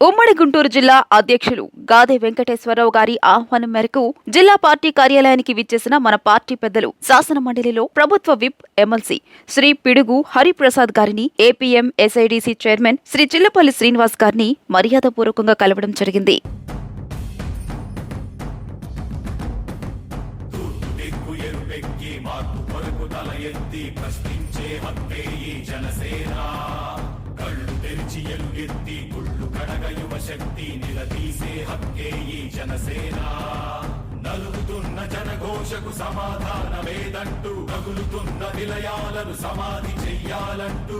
ఉమ్మడి గుంటూరు జిల్లా అధ్యక్షులు గాదే వెంకటేశ్వరరావు గారి ఆహ్వానం మేరకు జిల్లా పార్టీ కార్యాలయానికి విచ్చేసిన మన పార్టీ పెద్దలు శాసన మండలిలో ప్రభుత్వ విప్ ఎమ్మెల్సీ శ్రీ పిడుగు హరిప్రసాద్ గారిని APM SIDC chairman Shri Chillapalli Srinivas గారిని మర్యాదపూర్వకంగా కలవడం జరిగింది. ప్రశ్నించే ఈ జనసేన కళ్ళు తెరిచి ఎలుగెత్తి కుళ్ళు కడగ శక్తి నిలదీసే హక్కే ఈ జనసేన నలుగుతున్న జనఘోషకు సమాధానమేదంటూ తగులుతున్న నిలయాలను సమాధి చెయ్యాలంటూ